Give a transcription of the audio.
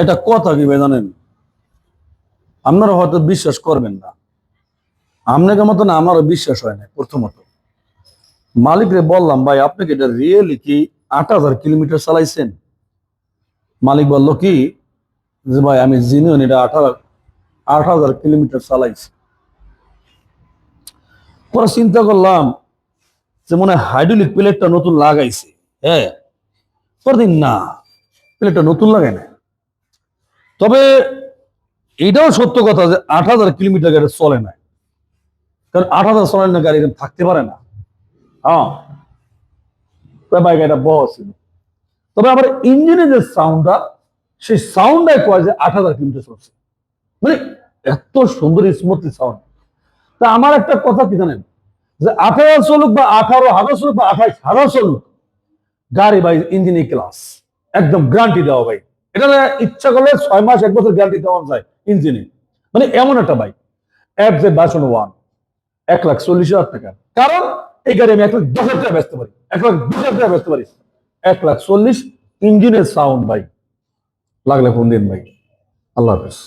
এটা কথা কি ভাই জানেন? আপনারা হয়তো বিশ্বাস করবেন না। আপনাকে মতো না, আমারও বিশ্বাস হয় না, প্রথমত। মালিকরে বললাম, ভাই, আপনি কি এটা রিয়েলি কি আট হাজার কিলোমিটার চালাইছেন? মালিক বলল, কি? যে, ভাই, আমি জিনিয়ন এটা আট হাজার কিলোমিটার চালাইছি। পরে চিন্তা করলাম যে, মনে হাইড্রোলিক প্লেটটা নতুন লাগাইছে। হ্যাঁ। পরদিন না প্লেটটা নতুন লাগাই না তবে এটাও সত্য কথা যে আট হাজার কিলোমিটার গাড়ি চলে না। কারণ আট হাজার চলে না গাড়ি থাকতে পারে না। হ্যাঁ। বাইক বহ তবে আবার ইঞ্জিনের যে সাউন্ডটা সেই সাউন্ডটাই কয় যে আট হাজার কিলোমিটার চলছে। মানে এত সুন্দর স্মুথলি সাউন্ড তা আমার একটা কথা কি জানেন? যে আঠারো চলুক বা আঠারো হাজার চলুক বা আঠাশ হাজার চলুক, গাড়ি বাই ইঞ্জিন ক্লাস একদম গ্যারান্টি দেওয়া ভাই। এটা ইচ্ছা করলে ছয় মাস, এক বছর গ্যারান্টি দেওয়া যায় ইঞ্জিনে মানে এমন একটা bike F Z version one এক লাখ চল্লিশ হাজার টাকা। কারণ এই গাড়ি আমি এক লাখ দশ হাজার টাকা বেচতে পারি। এক লাখ বিশ হাজার টাকা বেচতে পারি। এক লাখ চল্লিশ ইঞ্জিনের সাউন্ড বাইক লাগলে কোন দিন বাইক আল্লাহ হাফেজ।